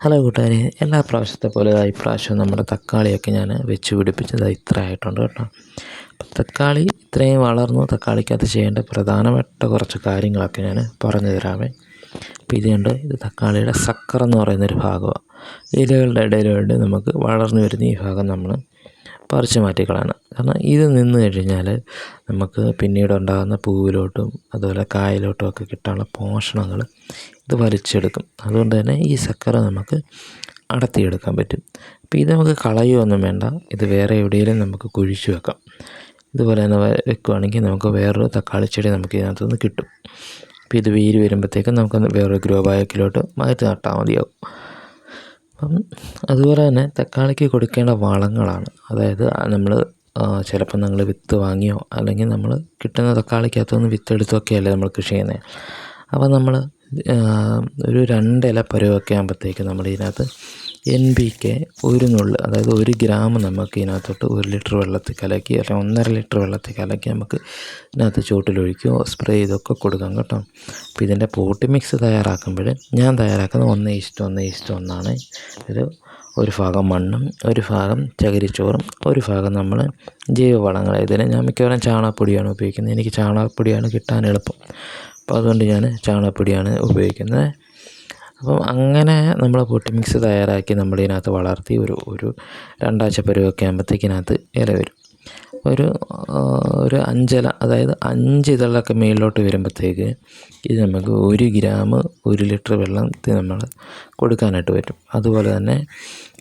Hello കൂട്ടുകാരെ എല്ലാ പ്രാവശ്യത്തെ പോലെ ഇപ്രാവശ്യം നമ്മുടെ തക്കാളിയൊക്കെ ഞാൻ വെച്ച് പിടിപ്പിച്ചത് ഇത്ര ആയിട്ടുണ്ട് കേട്ടോ. അപ്പം തക്കാളി ഇത്രയും വളർന്നു തക്കാളിക്കകത്ത് ചെയ്യേണ്ട പ്രധാനപ്പെട്ട കുറച്ച് കാര്യങ്ങളൊക്കെ ഞാൻ പറഞ്ഞു തരാമേ. അപ്പോൾ ഇതുകൊണ്ട് ഇത് തക്കാളിയുടെ സക്കർ എന്ന് പറയുന്നൊരു ഭാഗമാണ്. ഇലകളുടെ ഇടയിലുണ്ട് നമുക്ക് വളർന്നു വരുന്ന ഈ ഭാഗം നമ്മൾ പറിച്ച് മാറ്റിക്കളാണ് കാരണം ഇത് നിന്ന് കഴിഞ്ഞാൽ നമുക്ക് പിന്നീട് ഉണ്ടാകുന്ന പൂവിലോട്ടും അതുപോലെ കായലോട്ടും ഒക്കെ കിട്ടാനുള്ള പോഷണങ്ങൾ ഇത് വലിച്ചെടുക്കും. അതുകൊണ്ട് തന്നെ ഈ സക്കറ നമുക്ക് അടർത്തിയെടുക്കാൻ പറ്റും. അപ്പോൾ ഇത് നമുക്ക് കളയുകയൊന്നും വേണ്ട. ഇത് വേറെ എവിടെയെങ്കിലും നമുക്ക് കുഴിച്ചു വെക്കാം. ഇതുപോലെ തന്നെ വെക്കുകയാണെങ്കിൽ നമുക്ക് വേറൊരു തക്കാളി ചെടി നമുക്ക് ഇതിനകത്ത് നിന്ന് കിട്ടും. അപ്പോൾ ഇത് വേര് വരുമ്പോഴത്തേക്കും നമുക്ക് വേറൊരു ഗ്രോ ബാഗിലോട്ട് മാറ്റി നട്ടാൽ മതിയാവും. അപ്പം അതുപോലെ തന്നെ തക്കാളിക്ക് കൊടുക്കേണ്ട വളങ്ങളാണ്. അതായത് നമ്മൾ ചിലപ്പോൾ നമ്മൾ വിത്ത് വാങ്ങിയോ അല്ലെങ്കിൽ നമ്മൾ കിട്ടുന്ന തക്കാളിക്കകത്തുനിന്ന് വിത്തെടുത്തൊക്കെയല്ലേ നമ്മൾ കൃഷി ചെയ്യുന്നത് അപ്പോൾ നമ്മൾ ഒരു രണ്ടില പരുവൊക്കെ ആകുമ്പോഴത്തേക്ക് നമ്മൾ ഇതിനകത്ത് എൻ പി കെ ഒരു നുള്ള് അതായത് ഒരു ഗ്രാം നമുക്ക് ഇതിനകത്തോട്ട് ഒരു ലിറ്റർ വെള്ളത്തിൽ കലക്കി അല്ലെങ്കിൽ ഒന്നര ലിറ്റർ വെള്ളത്തിൽ കലക്കി നമുക്ക് ഇതിനകത്ത് ചുവട്ടിലൊഴിക്കുകയോ സ്പ്രേ ചെയ്തൊക്കെ കൊടുക്കാം കേട്ടോ. അപ്പോൾ ഇതിന്റെ പോട്ടി മിക്സ് തയ്യാറാക്കുമ്പോൾ ഞാൻ തയ്യാറാക്കുന്നത് ഒന്ന് ഇഷ്ടം ഒന്ന് ഇഷ്ടം ഒന്നാണ്. ഇത് ഒരു ഭാഗം മണ്ണും ഒരു ഭാഗം ചകിരിച്ചോറും ഒരു ഭാഗം നമ്മൾ ജൈവവളങ്ങൾ ഇതിന് ഞാൻ മിക്കവാറും ചാണകപ്പൊടിയാണ് ഉപയോഗിക്കുന്നത്. എനിക്ക് ചാണകപ്പൊടിയാണ് കിട്ടാൻ എളുപ്പം. അപ്പോൾ അതുകൊണ്ട് ഞാൻ ചാണകപ്പൊടിയാണ് ഉപയോഗിക്കുന്നത്. അപ്പം അങ്ങനെ നമ്മൾ പൊട്ടി മിക്സ് തയ്യാറാക്കി നമ്മൾ ഇതിനകത്ത് വളർത്തി ഒരു ഒരു രണ്ടാഴ്ച പരുവൊക്കെ ആകുമ്പോഴത്തേക്കിനകത്ത് ഇല വരും. ഒരു ഒരു അഞ്ചല അതായത് അഞ്ച് ഇതളൊക്കെ മേളിലോട്ട് വരുമ്പോഴത്തേക്ക് ഇത് നമുക്ക് ഒരു ഗ്രാം ഒരു ലിറ്റർ വെള്ളത്തിൽ നമ്മൾ കൊടുക്കാനായിട്ട് പറ്റും. അതുപോലെ തന്നെ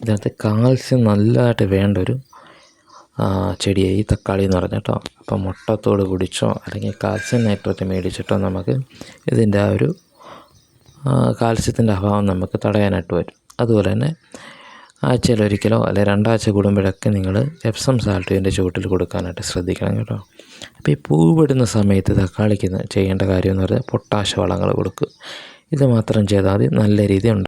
ഇതിനകത്ത് കാൽസ്യം നല്ലതായിട്ട് വേണ്ട ഒരു ചെടിയായി തക്കാളി എന്ന് പറഞ്ഞ അപ്പോൾ അപ്പം മുട്ടത്തോട് പിടിച്ചോ അല്ലെങ്കിൽ കാൽസ്യം നൈട്രേറ്റ് മേടിച്ചിട്ടോ നമുക്ക് ഇതിന്റെ ആ ഒരു കാൽസ്യത്തിന്റെ അഭാവം നമുക്ക് തടയാനായിട്ട് വരും അതുപോലെ തന്നെ ആഴ്ചയിൽ ഒരിക്കലോ അല്ലെ രണ്ടാഴ്ച കൂടുമ്പോഴൊക്കെ നിങ്ങൾ എപ്സം സാൾട്ട് ഇതിന്റെ ചുവട്ടിൽ കൊടുക്കാനായിട്ട് ശ്രദ്ധിക്കണം കേട്ടോ. അപ്പോൾ ഈ പൂവിടുന്ന സമയത്ത് തക്കാളിക്ക് ചെയ്യേണ്ട കാര്യം എന്ന് പറഞ്ഞാൽ പൊട്ടാഷ് വളങ്ങൾ കൊടുക്കുക. ഇത് മാത്രം ചെയ്താൽ മതി. നല്ല രീതി